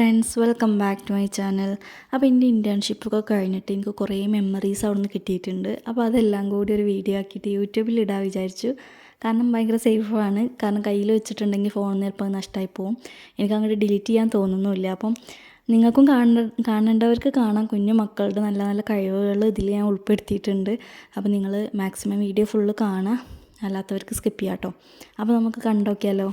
Friends welcome back to my channel. അപ്പോൾ എന്റെ ഇന്റേൺഷിപ്പൊക്കെ കഴിഞ്ഞിട്ട് എനിക്ക് കുറേ മെമ്മറീസ് അവിടെ നിന്ന് കിട്ടിയിട്ടുണ്ട്. അപ്പോൾ അതെല്ലാം കൂടി ഒരു വീഡിയോ ആക്കിയിട്ട് യൂട്യൂബിൽ ഇടാൻ വിചാരിച്ചു. കാരണം ഭയങ്കര സേഫാണ് കാരണം കയ്യിൽ വെച്ചിട്ടുണ്ടെങ്കിൽ ഫോൺ ചിലപ്പോൾ നഷ്ടമായി പോകും എനിക്ക് അങ്ങോട്ട് ഡിലീറ്റ് ചെയ്യാൻ തോന്നുന്നുമില്ല. അപ്പം നിങ്ങൾക്കും കാണ കാണേണ്ടവർക്ക് കാണാം. കുഞ്ഞു മക്കളുടെ നല്ല നല്ല കഴിവുകൾ ഇതിൽ ഞാൻ ഉൾപ്പെടുത്തിയിട്ടുണ്ട്. അപ്പോൾ നിങ്ങൾ മാക്സിമം വീഡിയോ ഫുള്ള് കാണാം. അല്ലാത്തവർക്ക് സ്കിപ്പ് ചെയ്യാം കേട്ടോ അപ്പോൾ നമുക്ക് കണ്ടോക്കിയാലോ?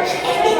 and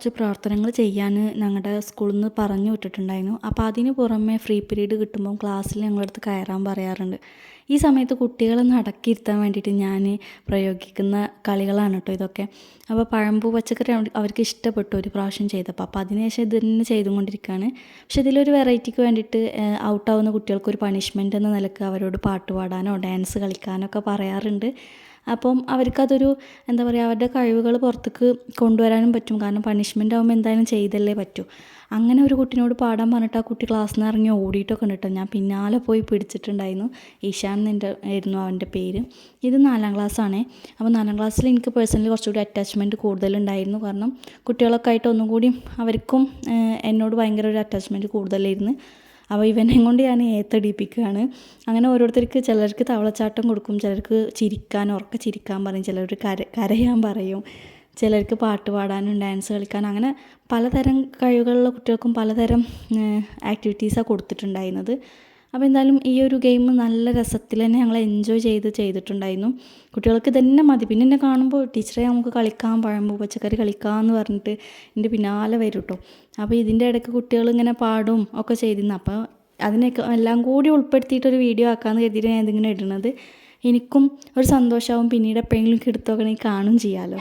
കുറച്ച് പ്രവർത്തനങ്ങൾ ചെയ്യാൻ ഞങ്ങളുടെ സ്കൂളിൽ നിന്ന് പറഞ്ഞു വിട്ടിട്ടുണ്ടായിരുന്നു. അപ്പോൾ അതിന് പുറമെ ഫ്രീ പീരീഡ് കിട്ടുമ്പോൾ ക്ലാസ്സിൽ ഞങ്ങളടുത്ത് കയറാൻ പറയാറുണ്ട്. ഈ സമയത്ത് കുട്ടികളെ നടക്കിയിരുത്താൻ വേണ്ടിയിട്ട് ഞാൻ പ്രയോഗിക്കുന്ന കളികളാണ് കേട്ടോ ഇതൊക്കെ. അപ്പോൾ പഴമ്പൂ പച്ചക്കറി അവ- അവർക്ക് ഇഷ്ടപ്പെട്ടു ഒരു പ്രാവശ്യം ചെയ്തപ്പോൾ. അപ്പോൾ അതിനുശേഷം ഇത് തന്നെ ചെയ്തുകൊണ്ടിരിക്കുകയാണ്. പക്ഷേ ഇതിലൊരു വെറൈറ്റിക്ക് വേണ്ടിയിട്ട് ഔട്ടാവുന്ന കുട്ടികൾക്ക് ഒരു പണിഷ്മെന്റ് എന്ന നിലയ്ക്ക് അവരോട് പാട്ട് പാടാനോ ഡാൻസ് കളിക്കാനോ ഒക്കെ പറയാറുണ്ട്. അപ്പം അവർക്കതൊരു എന്താ പറയുക അവരുടെ കഴിവുകൾ പുറത്തേക്ക് കൊണ്ടുവരാനും പറ്റും. കാരണം പണിഷ്മെന്റ് ആകുമ്പോൾ എന്തായാലും ചെയ്തല്ലേ പറ്റൂ. അങ്ങനെ ഒരു കുട്ടീനോട് പാടാൻ പറഞ്ഞിട്ട് ആ കുട്ടി ക്ലാസ്സിൽ നിന്ന് ഇറങ്ങി ഓടിയിട്ടൊക്കെ ഉണ്ട് ഞാൻ പിന്നാലെ പോയി പിടിച്ചിട്ടുണ്ടായിരുന്നു. ഈശാൻ എന്റെ ആയിരുന്നു അവന്റെ പേര്. ഇത് നാലാം ക്ലാസ്സാണേ അപ്പോൾ നാലാം ക്ലാസ്സിൽ എനിക്ക് പേഴ്സണലി കുറച്ചുകൂടി അറ്റാച്ച്മെന്റ് കൂടുതലുണ്ടായിരുന്നു. കാരണം കുട്ടികളൊക്കെ ആയിട്ട് ഒന്നും കൂടി അവർക്കും എന്നോട് ഭയങ്കര ഒരു അറ്റാച്ച്മെന്റ് കൂടുതലായിരുന്നു. അപ്പോൾ ഇവനെ കൊണ്ട് ഞാൻ ഏത്തടിപ്പിക്കുകയാണ്. അങ്ങനെ ഓരോരുത്തർക്ക് ചിലർക്ക് തവളച്ചാട്ടം കൊടുക്കും ചിലർക്ക് ചിരിക്കാൻ ഉറക്കെ ചിരിക്കാൻ പറയും ചിലർ കര കരയാൻ പറയും ചിലർക്ക് പാട്ട് പാടാനും ഡാൻസ് കളിക്കാനും അങ്ങനെ പലതരം കഴിവുകളുള്ള കുട്ടികൾക്കും പലതരം ആക്ടിവിറ്റീസാണ് കൊടുത്തിട്ടുണ്ടായിരുന്നത്. അപ്പോൾ എന്തായാലും ഈ ഒരു ഗെയിം നല്ല രസത്തിൽ തന്നെ ഞങ്ങൾ എൻജോയ് ചെയ്ത് ചെയ്തിട്ടുണ്ടായിരുന്നു. കുട്ടികൾക്ക് തന്നെ മതി. പിന്നെ എന്നെ കാണുമ്പോൾ ടീച്ചറെ നമുക്ക് കളിക്കാം പഴമ്പൂ പച്ചക്കറി കളിക്കാമെന്ന് പറഞ്ഞിട്ട് എന്റെ പിന്നാലെ വരും കേട്ടോ അപ്പോൾ ഇതിന്റെ ഇടയ്ക്ക് കുട്ടികൾ ഇങ്ങനെ പാടും ഒക്കെ ചെയ്തിരുന്നു. അപ്പോൾ അതിനൊക്കെ എല്ലാം കൂടി ഉൾപ്പെടുത്തിയിട്ടൊരു വീഡിയോ ആക്കാമെന്ന് കരുതിയിട്ട് ഞാൻ ഇതിങ്ങനെ ഇടുന്നത്. എനിക്കും ഒരു സന്തോഷമാവും. പിന്നീട് എപ്പോഴെങ്കിലും എടുത്തോക്കണമെങ്കിൽ കാണും ചെയ്യാമല്ലോ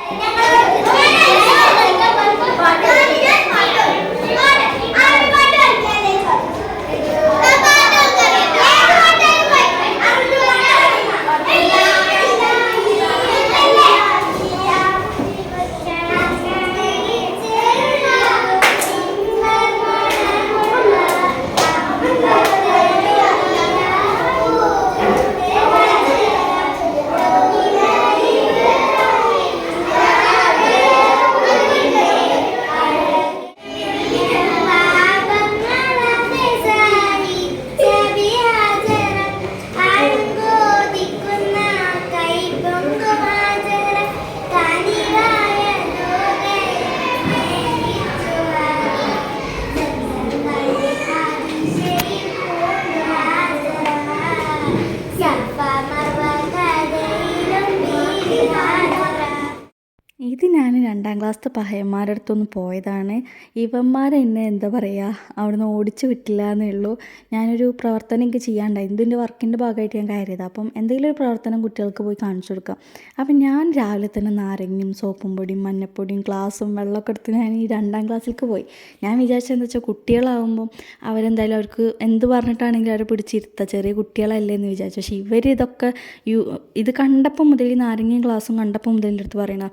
ക്ലാസ്സിലെ പഹയന്മാരുടെ അടുത്തൊന്ന് പോയതാണ്. ഇവന്മാർ എന്നെ എന്താ പറയുക അവിടുന്ന് ഓടിച്ചു വിട്ടില്ല എന്നേ ഉള്ളൂ ഞാനൊരു പ്രവർത്തനം എനിക്ക് ചെയ്യാണ്ടായി ഇതിന്റെ വർക്കിന്റെ ഭാഗമായിട്ട് ഞാൻ കയറിയത്. അപ്പം എന്തെങ്കിലും ഒരു പ്രവർത്തനം കുട്ടികൾക്ക് പോയി കാണിച്ചു കൊടുക്കാം. അപ്പം ഞാൻ രാവിലെ തന്നെ നാരങ്ങയും സോപ്പും പൊടിയും മഞ്ഞപ്പൊടിയും ഗ്ലാസും വെള്ളമൊക്കെ എടുത്ത് ഞാൻ ഈ രണ്ടാം ക്ലാസ്സിലേക്ക് പോയി. ഞാൻ വിചാരിച്ചത് എന്താ വെച്ചാൽ കുട്ടികളാവുമ്പം അവരെന്തായാലും അവർക്ക് എന്ത് പറഞ്ഞിട്ടാണെങ്കിലും അവരെ പിടിച്ചിരുത്തുക ചെറിയ കുട്ടികളല്ലേ എന്ന് വിചാരിച്ചു. പക്ഷേ ഇവർ ഇതൊക്കെ യു ഇത് കണ്ടപ്പം മുതൽ ഈ നാരങ്ങയും ഗ്ലാസും കണ്ടപ്പം മുതൽ എന്റെ അടുത്ത് പറയണ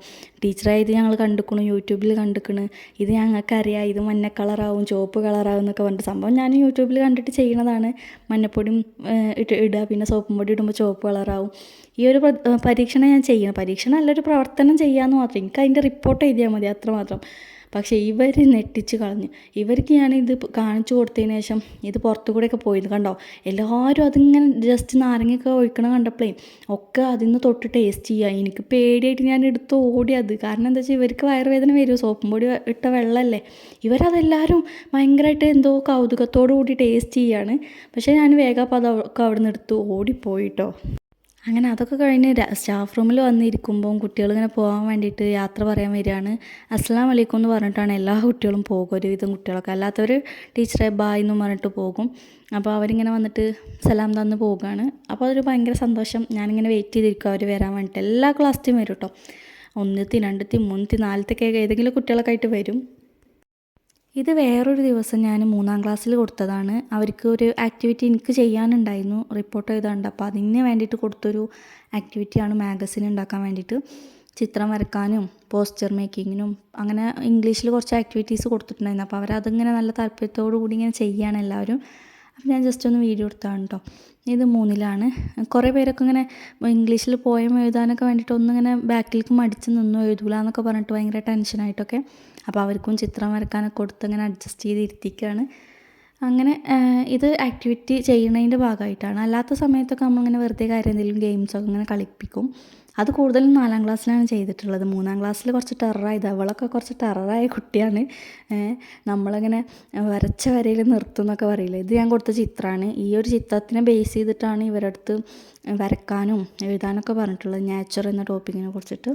ടീച്ചറായത് ഞങ്ങൾ ഞങ്ങൾ കണ്ടിക്കണു യൂട്യൂബിൽ കണ്ടിക്കണ്. ഇത് ഞങ്ങൾക്കറിയാം ഇത് മഞ്ഞ കളറാവും ചുവപ്പ് കളറാവും എന്നൊക്കെ പറഞ്ഞിട്ട് സംഭവം ഞാൻ യൂട്യൂബിൽ കണ്ടിട്ട് ചെയ്യണതാണ്. മഞ്ഞപ്പൊടിയും ഇട്ട് ഇടുക പിന്നെ സോപ്പും പൊടി ഇടുമ്പോൾ ചുവപ്പ് കളറാവും. ഈ ഒരു പരീക്ഷണം ഞാൻ ചെയ്യണം. പരീക്ഷണം അല്ലൊരു പ്രവർത്തനം ചെയ്യാമെന്ന് മാത്രം. എനിക്ക് അതിന്റെ റിപ്പോർട്ട് എഴുതിയാൽ മതി അത്രമാത്രം. പക്ഷേ ഇവർ നെട്ടിച്ച് കളഞ്ഞു. ഇവർക്ക് ഞാൻ ഇത് കാണിച്ചു കൊടുത്തതിന് ശേഷം ഇത് പുറത്തു കൂടെയൊക്കെ പോയത് കണ്ടോ? എല്ലാവരും അതിങ്ങനെ ജസ്റ്റ് നാരങ്ങയൊക്കെ ഒഴിക്കണം കണ്ടപ്പോഴേ ഒക്കെ അതിൽ നിന്ന് തൊട്ട് ടേസ്റ്റ് ചെയ്യുക എനിക്ക് പേടിയായിട്ട് ഞാൻ എടുത്ത് ഓടി അത്. കാരണം എന്താ വെച്ചാൽ ഇവർക്ക് വയറുവേദന വരും. സോപ്പും പൊടി ഇട്ട വെള്ളമല്ലേ ഇവരതെല്ലാവരും ഭയങ്കരമായിട്ട് എന്തോ കൗതുകത്തോടു കൂടി ടേസ്റ്റ് ചെയ്യാണ്. പക്ഷേ ഞാൻ വേഗം അപ്പോൾ അതൊക്കെ അവിടെ നിന്ന് എടുത്ത് ഓടിപ്പോയിട്ടോ അങ്ങനെ അതൊക്കെ കഴിഞ്ഞ് സ്റ്റാഫ് റൂമിൽ വന്നിരിക്കുമ്പം കുട്ടികൾ ഇങ്ങനെ പോകാൻ വേണ്ടിയിട്ട് യാത്ര പറയാൻ വരികയാണ്. അസ്ലാം വലൈക്കും എന്ന് പറഞ്ഞിട്ടാണ് എല്ലാ കുട്ടികളും പോകും ഒരുവിധം കുട്ടികളൊക്കെ. അല്ലാത്തവർ ടീച്ചറെ ബായ് എന്ന് പറഞ്ഞിട്ട് പോകും. അപ്പോൾ അവരിങ്ങനെ വന്നിട്ട് സലാം തന്ന് പോകുകയാണ്. അപ്പോൾ അതൊരു ഭയങ്കര സന്തോഷം. ഞാനിങ്ങനെ വെയിറ്റ് ചെയ്തിരിക്കും അവർ വരാൻ വേണ്ടിയിട്ട് എല്ലാ ക്ലാസ്സിലും വരും കേട്ടോ ഒന്നത്തി രണ്ടത്തി മൂന്നത്തി നാലത്തൊക്കെ ഏതെങ്കിലും കുട്ടികളൊക്കെ ആയിട്ട് വരും. ഇത് വേറൊരു ദിവസം ഞാൻ മൂന്നാം ക്ലാസ്സിൽ കൊടുത്തതാണ്. അവർക്ക് ഒരു ആക്ടിവിറ്റി എനിക്ക് ചെയ്യാനുണ്ടായിരുന്നു. റിപ്പോർട്ട് ചെയ്തുകൊണ്ട് അപ്പോൾ അതിന് വേണ്ടിയിട്ട് കൊടുത്തൊരു ആക്ടിവിറ്റിയാണ് മാഗസിൻ ഉണ്ടാക്കാൻ വേണ്ടിയിട്ട്. ചിത്രം വരക്കാനും പോസ്റ്റർ മേക്കിങ്ങിനും അങ്ങനെ ഇംഗ്ലീഷിൽ കുറച്ച് ആക്ടിവിറ്റീസ് കൊടുത്തിട്ടുണ്ടായിരുന്നു. അപ്പോൾ അവരതിങ്ങനെ നല്ല താല്പര്യത്തോടു കൂടി ഇങ്ങനെ ചെയ്യുകയാണ് എല്ലാവരും. അപ്പം ഞാൻ ജസ്റ്റ് ഒന്ന് വീഡിയോ എടുത്താണ് കേട്ടോ ഇത് മൂന്നിലാണ്. കുറേ പേരൊക്കെ ഇങ്ങനെ ഇംഗ്ലീഷിൽ പോയം എഴുതാനൊക്കെ വേണ്ടിയിട്ട് ഒന്നിങ്ങനെ ബാക്കിലേക്ക് മടിച്ച് നിന്നു. എഴുതൂല എന്നൊക്കെ പറഞ്ഞിട്ട് ഭയങ്കര ടെൻഷനായിട്ടൊക്കെ അപ്പോൾ അവർക്കും ചിത്രം വരക്കാനൊക്കെ കൊടുത്ത് അങ്ങനെ അഡ്ജസ്റ്റ് ചെയ്ത് അങ്ങനെ ഇത് ആക്ടിവിറ്റി ചെയ്യുന്നതിന്റെ ഭാഗമായിട്ടാണ്. അല്ലാത്ത സമയത്തൊക്കെ നമ്മളിങ്ങനെ വെറുതെ കാര്യം എന്തെങ്കിലും ഗെയിംസൊക്കെ ഇങ്ങനെ കളിപ്പിക്കും. അത് കൂടുതലും നാലാം ക്ലാസ്സിലാണ് ചെയ്തിട്ടുള്ളത്. മൂന്നാം ക്ലാസ്സിൽ കുറച്ച് ടെററായത് അവളൊക്കെ കുറച്ച് ടെററായ കുട്ടിയാണ്. നമ്മളിങ്ങനെ വരച്ച വരയിൽ നിർത്തും എന്നൊക്കെ പറയില്ല? ഇത് ഞാൻ കൊടുത്ത ചിത്രമാണ്. ഈ ഒരു ചിത്രത്തിനെ ബേസ് ചെയ്തിട്ടാണ് ഇവരടുത്ത് വരക്കാനും എഴുതാനൊക്കെ പറഞ്ഞിട്ടുള്ളത്. നേച്ചർ എന്ന ടോപ്പിക്കിനെ കുറിച്ചിട്ട്.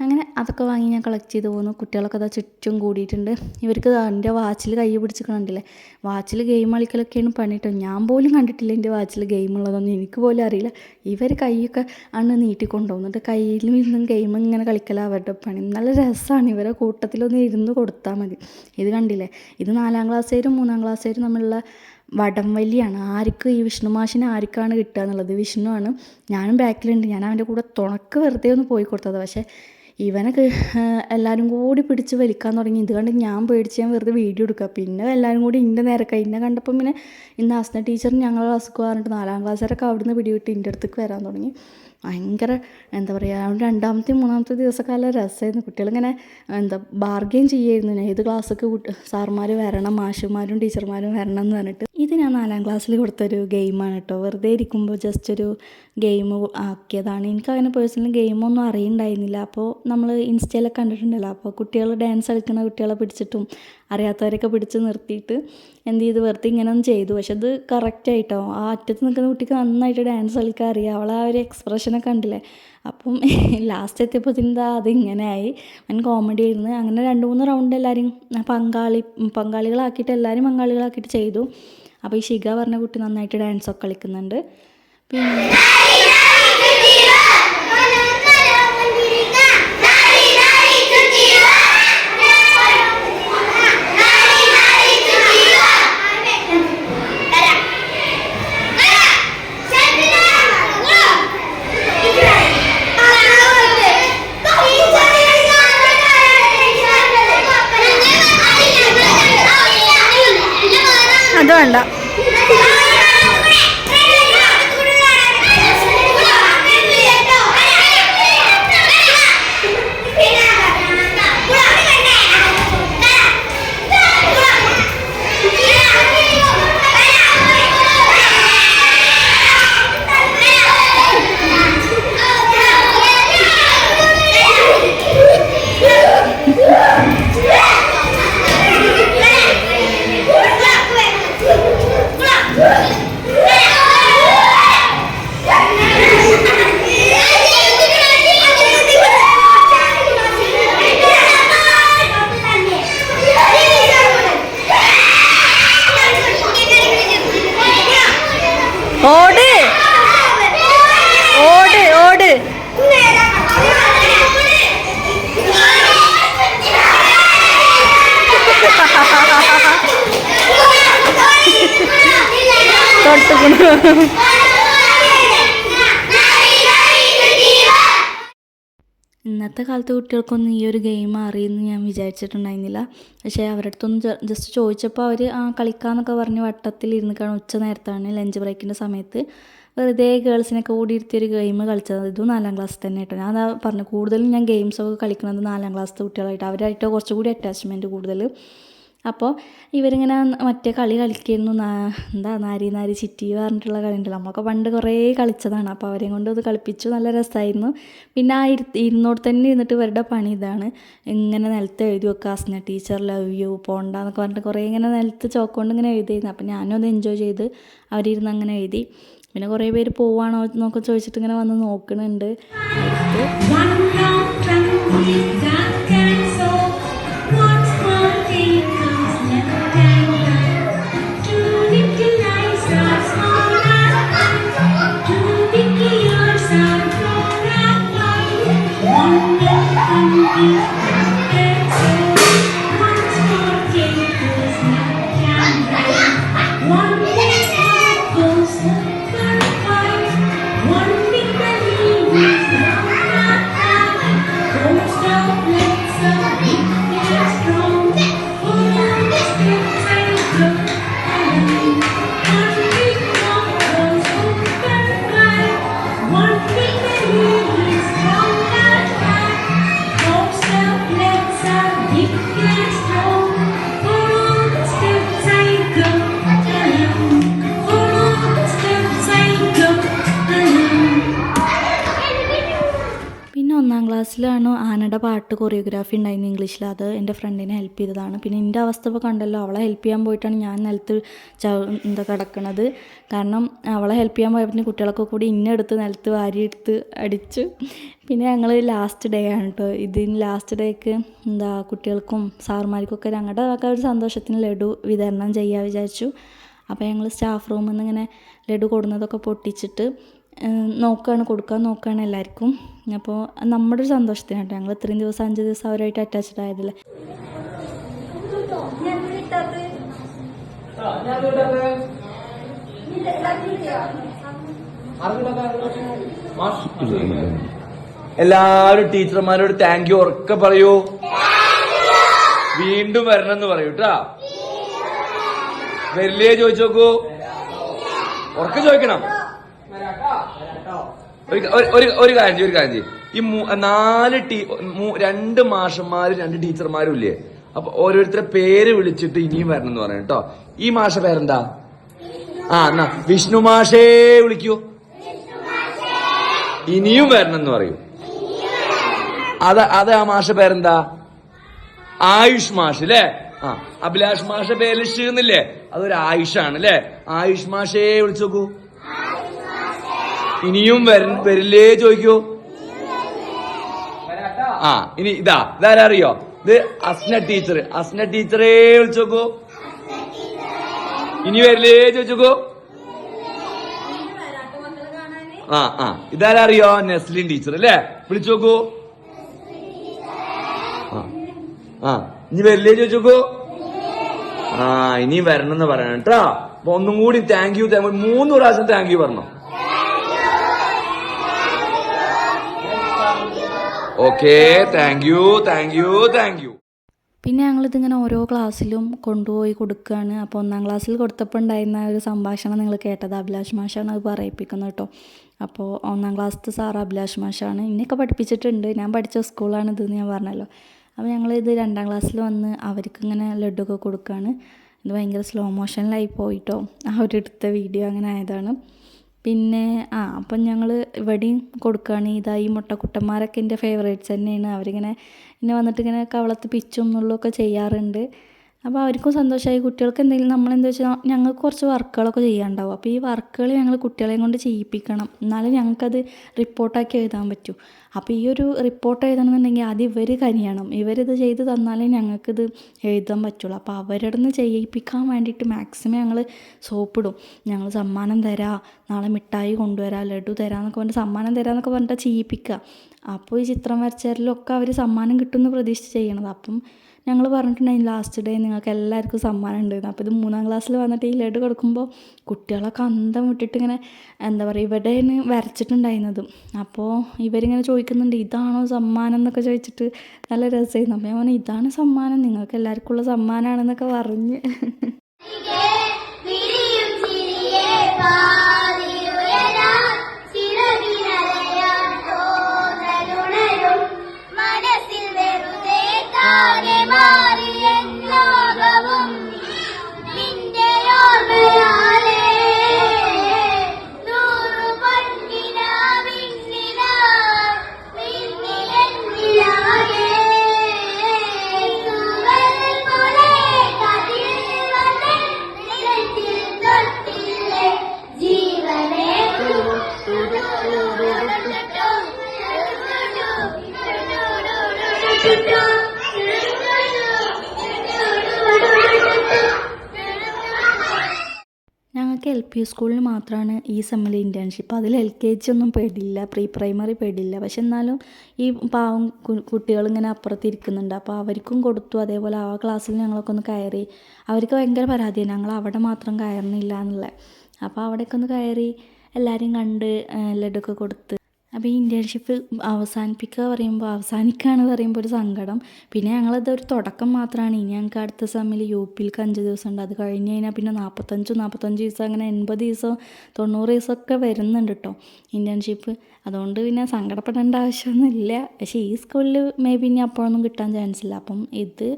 അങ്ങനെ അതൊക്കെ വാങ്ങി ഞാൻ കളക്ട് ചെയ്ത് പോകുന്നു കുട്ടികളൊക്കെ അതാ ചുറ്റും കൂടിയിട്ടുണ്ട്. ഇവർക്ക് എന്റെ വാച്ചിൽ കൈ പിടിച്ചിക്കണുണ്ടല്ലേ വാച്ചിൽ ഗെയിം കളിക്കലൊക്കെയാണ് പണിട്ടോ ഞാൻ പോലും കണ്ടിട്ടില്ല എന്റെ വാച്ചിൽ ഗെയിം ഉള്ളതൊന്നും. എനിക്ക് പോലും അറിയില്ല. ഇവർ കൈയൊക്കെ ആണ് നീട്ടിക്കൊണ്ടുപോകുന്നുണ്ട് കയ്യിലും ഇരുന്നും ഗെയിം ഇങ്ങനെ കളിക്കല അവരുടെ പണി. നല്ല രസമാണ് ഇവരെ കൂട്ടത്തിലൊന്ന് ഇരുന്ന് കൊടുത്താൽ മതി. ഇത് കണ്ടില്ലേ? ഇത് നാലാം ക്ലാസ്സുകാരും മൂന്നാം ക്ലാസ്സുകാരും തമ്മിലുള്ള വടംവലിയാണ് ആർക്ക് ഈ വിഷ്ണു മാഷിനെ ആർക്കാണ് കിട്ടുക എന്നുള്ളത്? വിഷ്ണുവാണ് ഞാനും ബാക്കിലുണ്ട് ഞാൻ അവന്റെ കൂടെ തുണക്ക് വെറുതെ ഒന്ന് പോയി കൊടുത്തത്. പക്ഷേ ഇവനൊക്കെ എല്ലാവരും കൂടി പിടിച്ച് വലിക്കാൻ തുടങ്ങി. ഇത് കണ്ട് ഞാൻ പേടിച്ച് ഞാൻ വെറുതെ വീഡിയോ എടുക്കുക പിന്നെ എല്ലാവരും കൂടി ഇന്റെ നേരൊക്കെ ഇന്നെ കണ്ടപ്പം പിന്നെ ഇന്ന് അസ്ന ടീച്ചർ ഞങ്ങളെ ക്ലാസ്സിൽ പറഞ്ഞിട്ട് നാലാം ക്ലാസ്സുകാരൊക്കെ അവിടുന്ന് പിടിവിട്ട് ഇന്റെ അടുത്തേക്ക് വരാൻ തുടങ്ങി. ഭയങ്കര എന്താ പറയുക രണ്ടാമത്തെ മൂന്നാമത്തെ ദിവസമൊക്കെ നല്ല രസമായിരുന്നു. കുട്ടികളിങ്ങനെ എന്താ ബാർഗെയിൻ ചെയ്യായിരുന്നു ഏത് ക്ലാസ്സൊക്കെ സാറുമാർ വരണം മാഷുമാരും ടീച്ചർമാരും വരണം എന്ന് പറഞ്ഞിട്ട്. ഇത് ഞാൻ നാലാം ക്ലാസ്സിൽ കൊടുത്തൊരു ഗെയിമാണ് കേട്ടോ. വെറുതെ ഇരിക്കുമ്പോൾ ജസ്റ്റ് ഒരു ഗെയിം ആക്കിയതാണ്. എനിക്ക് അങ്ങനെ പേഴ്സണലി ഗെയിമൊന്നും അറിയുണ്ടായിരുന്നില്ല. അപ്പോൾ നമ്മൾ ഇൻസ്റ്റയിലൊക്കെ കണ്ടിട്ടുണ്ടല്ലോ. അപ്പോൾ കുട്ടികൾ ഡാൻസ് കളിക്കുന്ന കുട്ടികളെ പിടിച്ചിട്ടും അറിയാത്തവരൊക്കെ പിടിച്ച് നിർത്തിയിട്ട് എന്ത് ചെയ്ത്? വെറുതെ ഇങ്ങനെ ഒന്ന് ചെയ്തു. പക്ഷെ അത് കറക്റ്റായിട്ടോ ആ അറ്റത്ത് നിൽക്കുന്ന കുട്ടിക്ക് നന്നായിട്ട് ഡാൻസ് കളിക്കാൻ അറിയാം. അവളെ ആ ഒരു എക്സ്പ്രഷനൊക്കെ കണ്ടില്ലേ? അപ്പം ലാസ്റ്റ് എത്തിയപ്പോൾ എന്താ? അതിങ്ങനെ ആയി ഞാൻ കോമഡി ആയിരുന്നു. അങ്ങനെ രണ്ട് മൂന്ന് റൗണ്ട് എല്ലാവരും പങ്കാളി പങ്കാളികളാക്കിയിട്ട് എല്ലാവരും പങ്കാളികളാക്കിയിട്ട് ചെയ്തു. അപ്പോൾ ഈ ഷിഗ പറഞ്ഞ കുട്ടി നന്നായിട്ട് ഡാൻസൊക്കെ കളിക്കുന്നുണ്ട്. പിന്നെ ഇന്നത്തെ കാലത്ത് കുട്ടികൾക്കൊന്നും ഈ ഒരു ഗെയിം അറിയുമെന്ന് ഞാൻ വിചാരിച്ചിട്ടുണ്ടായിരുന്നില്ല. പക്ഷേ അവരുടെ അടുത്തൊന്ന് ജസ്റ്റ് ചോദിച്ചപ്പോൾ അവർ ആ കളിക്കാന്നൊക്കെ പറഞ്ഞ് വട്ടത്തിലിരുന്ന് കാണും ഉച്ച നേരത്താണ് ലഞ്ച് ബ്രേക്കിന്റെ സമയത്ത്. വെറുതെ ഗേൾസിനൊക്കെ കൂടി ഇരുത്തിയൊരു ഗെയിം കളിച്ചത് ഇതും നാലാം ക്ലാസ് തന്നെ കേട്ടോ ഞാൻ പറഞ്ഞു കൂടുതലും ഞാൻ ഗെയിംസൊക്കെ കളിക്കുന്നത് നാലാം ക്ലാസ്സിലെ കുട്ടികളായിട്ട്. അവരായിട്ട് കുറച്ചുകൂടി അറ്റാച്ച്മെന്റ് കൂടുതൽ അപ്പോൾ ഇവരിങ്ങനെ മറ്റേ കളി കളിക്കുന്നു എന്താ നാരി നാരി ചിറ്റി പറഞ്ഞിട്ടുള്ള കളി ഉണ്ടല്ലോ. നമ്മളൊക്കെ പണ്ട് കുറേ കളിച്ചതാണ്. അപ്പോൾ അവരെയും കൊണ്ട് ഇത് കളിപ്പിച്ചു. നല്ല രസമായിരുന്നു. പിന്നെ ആ ഇരു ഇരുന്നോട് തന്നെ ഇരുന്നിട്ട് ഇവരുടെ പണി ഇതാണ്. ഇങ്ങനെ നിലത്ത് എഴുതി വെക്കുക. അസ്ന ടീച്ചർ ലവ് യു പോണ്ട എന്നൊക്കെ പറഞ്ഞിട്ട് കുറേ ഇങ്ങനെ നിലത്ത് ചോക്കൊണ്ട് ഇങ്ങനെ എഴുതിയിരുന്നു. അപ്പോൾ ഞാനും അത് എൻജോയ് ചെയ്ത് അവരിരുന്ന് അങ്ങനെ എഴുതി. പിന്നെ കുറേ പേര് പോവാണോ എന്നൊക്കെ ചോദിച്ചിട്ട് ഇങ്ങനെ വന്ന് നോക്കുന്നുണ്ട് കൊറിയോഗ്രാഫി ഉണ്ടായിരുന്നു ഇംഗ്ലീഷിൽ. അത് എന്റെ ഫ്രണ്ടിനെ ഹെൽപ്പ് ചെയ്തതാണ്. പിന്നെ എന്റെ അവസ്ഥ ഇപ്പോൾ കണ്ടല്ലോ അവളെ ഹെൽപ്പ് ചെയ്യാൻ പോയിട്ടാണ് ഞാൻ നിലത്ത് എന്താ കിടക്കണത്. കാരണം അവളെ ഹെൽപ്പ് ചെയ്യാൻ പോയപ്പോൾ കുട്ടികളൊക്കെ കൂടി ഇന്നെടുത്ത് നിലത്ത് വാരിയെടുത്ത് അടിച്ചു. പിന്നെ ഞങ്ങൾ ലാസ്റ്റ് ഡേ ആണ് കേട്ടോ ഇതിന് ലാസ്റ്റ് ഡേക്ക് എന്താ കുട്ടികൾക്കും സാറുമാർക്കൊക്കെ ഞങ്ങളുടെ ഒക്കെ ഒരു സന്തോഷത്തിന് ലഡു വിതരണം ചെയ്യാൻ വിചാരിച്ചു. അപ്പോൾ ഞങ്ങൾ സ്റ്റാഫ് റൂമിൽ നിന്ന് ഇങ്ങനെ ലഡു കൊടുന്നതൊക്കെ പൊട്ടിച്ചിട്ട് നോക്കുകയാണ് കൊടുക്കാൻ നോക്കുകയാണ് എല്ലാവർക്കും. അപ്പോൾ നമ്മുടെ ഒരു സന്തോഷത്തിന് കേട്ടോ ഞങ്ങൾ ഇത്രയും ദിവസം അഞ്ച് ദിവസം അവരായിട്ട് അറ്റാച്ച്ഡ് ആയതല്ലേ? എല്ലാവരും ടീച്ചർമാരോട് താങ്ക് യു ഉറക്കെ പറയൂ. വീണ്ടും വരണം എന്ന് പറയൂ കേട്ടാ വരില്ലേ ചോദിച്ചു നോക്കൂ. ഉറക്കെ ചോദിക്കണം. ഒരു കാര്യം ഒരു കാര്യം. ഈ നാല് ടീ രണ്ട് മാഷന്മാരും രണ്ട് ടീച്ചർമാരും ഇല്ലേ? അപ്പൊ ഓരോരുത്തരെ പേര് വിളിച്ചിട്ട് ഇനിയും വരണം എന്ന് പറയാം കേട്ടോ ഈ മാഷ പേരെന്താ? ആ എന്നാ വിഷ്ണു മാഷേ വിളിക്കൂ. ഇനിയും വരണം എന്ന് പറയൂ. അത് അത് ആ മാഷ പേരെന്താ? ആയുഷ് മാഷ് അല്ലേ ആ അഭിലാഷ് മാഷ പേര് ഷീന്നില്ലേ? അതൊരു ആയുഷാണ് അല്ലേ ആയുഷ് മാഷേ വിളിച്ചു നോക്കൂ ഇനിയും വര- വരില്ലേ ചോദിക്കൂ? ആ ഇനി ഇതാ ഇതാരാ അറിയോ? ഇത് അസ്ന ടീച്ചർ അസ്ന ടീച്ചറേ വിളിച്ചു നോക്കൂ. ഇനി വരില്ലേ ചോദിച്ചോക്കൂ ആ ആ ഇതാരാ അറിയോ? നെസ്ലിൻ ടീച്ചർ അല്ലേ? വിളിച്ചു നോക്കൂ. ആ ആ ഇനി വരില്ലേ ചോദിച്ചോക്കൂ ആ ഇനി വരണം എന്ന് പറയണം കേട്ടോ. അപ്പൊ ഒന്നും കൂടി താങ്ക് യു മൂന്ന് പ്രാവശ്യം താങ്ക് യു പറഞ്ഞു. Okay thank you thank you thank you പിന്നെ ഞങ്ങളിതിങ്ങനെ ഓരോ ക്ലാസ്സിലും കൊണ്ടുപോയി കൊടുക്കുകയാണ് അപ്പോൾ ഒന്നാം ക്ലാസ്സിൽ കൊടുത്തപ്പോൾ ഉണ്ടായിരുന്ന ഒരു സംഭാഷണം നിങ്ങൾ കേട്ടത് അഭിലാഷ് മാഷാണ് അത് പറയിപ്പിക്കുന്നത് കേട്ടോ. അപ്പോൾ ഒന്നാം ക്ലാസ്സിലത്തെ സാർ അഭിലാഷ് മാഷാണ്. ഇന്നെയൊക്കെ പഠിപ്പിച്ചിട്ടുണ്ട്. ഞാൻ പഠിച്ച സ്കൂളാണ് ഇതെന്ന് ഞാൻ പറഞ്ഞല്ലോ. അപ്പോൾ ഞങ്ങളിത് രണ്ടാം ക്ലാസ്സിൽ വന്ന് അവർക്ക് ഇങ്ങനെ ലഡുവൊക്കെ കൊടുക്കുകയാണ് ഇത് ഭയങ്കര സ്ലോ മോഷനിലായി പോയിട്ടോ. അവരെടുത്ത വീഡിയോ അങ്ങനെ ആയതാണ്. പിന്നെ ആ അപ്പം ഞങ്ങൾ ഇവിടെയും കൊടുക്കുകയാണ് ഇതാ ഈ മുട്ടക്കുട്ടന്മാരൊക്കെ എന്റെ ഫേവറേറ്റ്സ് തന്നെയാണ്. അവരിങ്ങനെ ഇങ്ങനെ വന്നിട്ട് ഇങ്ങനെ കവളത്ത് പിച്ചും നുള്ളൊക്കെ ചെയ്യാറുണ്ട്. അപ്പോൾ അവർക്കും സന്തോഷമായി. കുട്ടികൾക്ക് എന്തെങ്കിലും നമ്മൾ എന്താ വെച്ചാൽ ഞങ്ങൾക്ക് കുറച്ച് വർക്കുകളൊക്കെ ചെയ്യാനുണ്ടാവും. അപ്പോൾ ഈ വർക്കുകൾ ഞങ്ങൾ കുട്ടികളെയും കൊണ്ട് ചെയ്യിപ്പിക്കണം. എന്നാലേ ഞങ്ങൾക്കത് റിപ്പോർട്ടാക്കി എഴുതാൻ പറ്റൂ. അപ്പോൾ ഈ ഒരു റിപ്പോർട്ട് എഴുതണമെന്നുണ്ടെങ്കിൽ ആദ്യം ഇവർ കനിയണം. ഇവരിത് ചെയ്ത് തന്നാലേ ഞങ്ങൾക്കിത് എഴുതാൻ പറ്റുള്ളൂ. അപ്പോൾ അവരുടെ നിന്ന് ചെയ്യിപ്പിക്കാൻ വേണ്ടിയിട്ട് മാക്സിമം ഞങ്ങൾ സോപ്പിടും. ഞങ്ങൾ സമ്മാനം തരാം. നാളെ മിഠായി കൊണ്ടുവരാം ലഡു തരാം എന്നൊക്കെ പറഞ്ഞിട്ട് സമ്മാനം തരാമെന്നൊക്കെ പറഞ്ഞിട്ട് ചെയ്യിപ്പിക്കുക. അപ്പോൾ ഈ ചിത്രം വരച്ചവരിലൊക്കെ അവർ സമ്മാനം കിട്ടുമെന്ന് പ്രതീക്ഷിച്ച് ചെയ്യണത്. അപ്പം ഞങ്ങൾ പറഞ്ഞിട്ടുണ്ടായി ലാസ്റ്റ് ഡേ നിങ്ങൾക്ക് എല്ലാവർക്കും സമ്മാനം ഉണ്ടായിരുന്നു അപ്പോൾ ഇത് മൂന്നാം ക്ലാസ്സിൽ വന്നിട്ട് ഈ ലഡു കൊടുക്കുമ്പോൾ കുട്ടികളൊക്കെ അന്തം വിട്ടിട്ട് ഇങ്ങനെ എന്താ പറയുക ഇവിടെ വരച്ചിട്ടുണ്ടായിരുന്നത്. അപ്പോൾ ഇവരിങ്ങനെ ചോദിക്കുന്നുണ്ട് ഇതാണോ സമ്മാനം എന്നൊക്കെ ചോദിച്ചിട്ട് നല്ല രസമായിരുന്നു അപ്പോൾ ഞാൻ പറഞ്ഞു ഇതാണ് സമ്മാനം നിങ്ങൾക്ക് എല്ലാവർക്കും ഉള്ള സമ്മാനമാണെന്നൊക്കെ പറഞ്ഞ് വിരിയും പി സ്കൂളിൽ മാത്രമാണ് ഈ സെമ്മിൽ ഇന്റേൺഷിപ്പ് അതിൽ എൽ കെ ജി ഒന്നും പേടില്ല പ്രീ പ്രൈമറി പേടില്ല. പക്ഷെ എന്നാലും ഈ പാവം കുട്ടികൾ ഇങ്ങനെ അപ്പുറത്തിരിക്കുന്നുണ്ട്. അപ്പോൾ അവർക്കും കൊടുത്തു. അതേപോലെ ആ ക്ലാസ്സിൽ ഞങ്ങളൊക്കെ ഒന്ന് കയറി. അവർക്ക് ഭയങ്കര പരാതിയാണ്. ഞങ്ങൾ അവിടെ മാത്രം കയറുന്നില്ല എന്നുള്ളത്. അപ്പോൾ അവിടെയൊക്കെ ഒന്ന് കയറി എല്ലാവരെയും കണ്ട് ലഡുക്കെ കൊടുത്ത് അപ്പോൾ ഈ ഇന്റേൺഷിപ്പ് അവസാനിപ്പിക്കുക പറയുമ്പോൾ അവസാനിക്കുകയാണ് പറയുമ്പോൾ ഒരു സങ്കടം. പിന്നെ ഞങ്ങളത് ഒരു തുടക്കം മാത്രമാണ് ഇനി ഞങ്ങൾക്ക് അടുത്ത സെമ്മിൽ യു പിയിലേക്ക് അഞ്ച് ദിവസം ഉണ്ട്. അത് കഴിഞ്ഞ് കഴിഞ്ഞാൽ പിന്നെ നാൽപ്പത്തഞ്ചും നാൽപ്പത്തഞ്ച് ദിവസം അങ്ങനെ എൺപത് ദിവസം തൊണ്ണൂറ് ദിവസമൊക്കെ വരുന്നുണ്ട് കേട്ടോ ഇന്റേൺഷിപ്പ് അതുകൊണ്ട് പിന്നെ സങ്കടപ്പെടേണ്ട ആവശ്യമൊന്നുമില്ല. പക്ഷേ ഈ സ്കൂളിൽ മേ ബി ഇനി അപ്പോഴൊന്നും കിട്ടാൻ ചാൻസ് ഇല്ല. അപ്പം ഇത്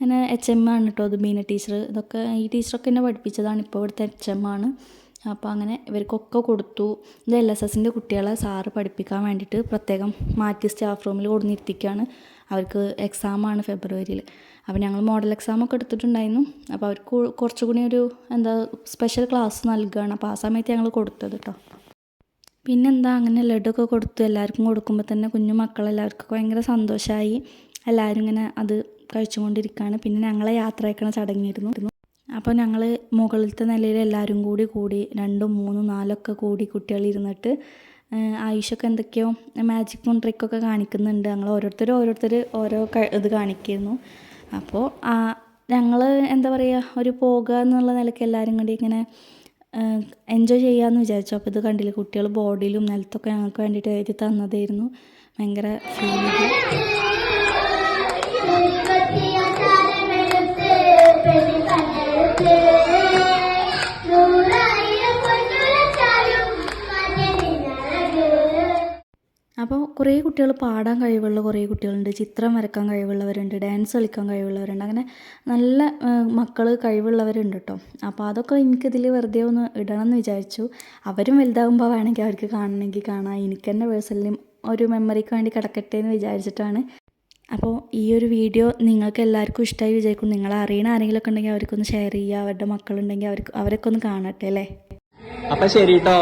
അങ്ങനെ എച്ച് എം ആണ് കേട്ടോ അത് മീന ടീച്ചർ ഇതൊക്കെ ഈ ടീച്ചറൊക്കെ എന്നെ പഠിപ്പിച്ചതാണ്. ഇപ്പോൾ ഇവിടുത്തെ എച്ച് എം ആണ്. അപ്പോൾ അങ്ങനെ ഇവർക്കൊക്കെ കൊടുത്തു. ഇത് എൽ എസ് എസിന്റെ കുട്ടികളെ സാറ് പഠിപ്പിക്കാൻ വേണ്ടിയിട്ട് പ്രത്യേകം മാറ്റി സ്റ്റാഫ് റൂമിൽ കൊടുന്നിരുത്തിക്കുകയാണ് അവർക്ക് എക്സാമാണ് ഫെബ്രുവരിയിൽ. അപ്പോൾ ഞങ്ങൾ മോഡൽ എക്സാമൊക്കെ എടുത്തിട്ടുണ്ടായിരുന്നു. അപ്പോൾ അവർക്ക് കുറച്ചുകൂടി ഒരു എന്താ സ്പെഷ്യൽ ക്ലാസ് നൽകുകയാണ്. അപ്പോൾ ആ സമയത്ത് ഞങ്ങൾ കൊടുത്തത് കേട്ടോ. പിന്നെന്താ അങ്ങനെ ലഡുവൊക്കെ കൊടുത്തു. എല്ലാവർക്കും കൊടുക്കുമ്പോൾ തന്നെ കുഞ്ഞു മക്കളെല്ലാവർക്കും ഭയങ്കര സന്തോഷമായി. എല്ലാവരും ഇങ്ങനെ അത് കഴിച്ചുകൊണ്ടിരിക്കുകയാണ്. പിന്നെ ഞങ്ങളെ യാത്ര അയക്കണ ചടങ്ങിയിരുന്നു. അപ്പോൾ ഞങ്ങൾ മുകളിലത്തെ നിലയിൽ എല്ലാവരും കൂടി കൂടി രണ്ടും മൂന്നും നാലൊക്കെ കൂടി കുട്ടികൾ ഇരുന്നിട്ട് ആയുഷൊക്കെ എന്തൊക്കെയോ മാജിക്കും ട്രിക്കൊക്കെ കാണിക്കുന്നുണ്ട്. ഞങ്ങൾ ഓരോരുത്തർ ഓരോരുത്തർ ഓരോ ഇത് കാണിക്കുന്നു. അപ്പോൾ ആ ഞങ്ങൾ എന്താ പറയുക ഒരു പോകുക എന്നുള്ള നിലയ്ക്ക് എല്ലാവരും കൂടി ഇങ്ങനെ എൻജോയ് ചെയ്യാമെന്ന് വിചാരിച്ചു. അപ്പോൾ ഇത് കണ്ടില്ല കുട്ടികൾ ബോഡിയിലും നിലത്തൊക്കെ ഞങ്ങൾക്ക് വേണ്ടിയിട്ട് എഴുതി തന്നതായിരുന്നു. ഭയങ്കര ഫീൽ കുറേ കുട്ടികൾ പാടാൻ കഴിവുള്ള കുറേ കുട്ടികളുണ്ട്. ചിത്രം വരക്കാൻ കഴിവുള്ളവരുണ്ട്. ഡാൻസ് കളിക്കാൻ കഴിവുള്ളവരുണ്ട്. അങ്ങനെ നല്ല മക്കൾ കഴിവുള്ളവരുണ്ട് കേട്ടോ അപ്പോൾ അതൊക്കെ എനിക്കിതിൽ വെറുതെ ഒന്ന് ഇടണം എന്ന് വിചാരിച്ചു. അവരും വലുതാകുമ്പോൾ വേണമെങ്കിൽ അവർക്ക് കാണണമെങ്കിൽ കാണാം. എനിക്ക് തന്നെ പേഴ്സണലി ഒരു മെമ്മറിക്ക് വേണ്ടി കിടക്കട്ടെ എന്ന് വിചാരിച്ചിട്ടാണ്. അപ്പോൾ ഈ ഒരു വീഡിയോ നിങ്ങൾക്ക് എല്ലാവർക്കും ഇഷ്ടമായി വിചാരിക്കും. നിങ്ങൾ അറിയണ ആരെങ്കിലുമൊക്കെ ഉണ്ടെങ്കിൽ അവർക്കൊന്ന് ഷെയർ ചെയ്യുക. അവരുടെ മക്കളുണ്ടെങ്കിൽ അവർക്ക് അവരൊക്കെ ഒന്ന് കാണട്ടെ അല്ലേ? അപ്പം ശരി കേട്ടോ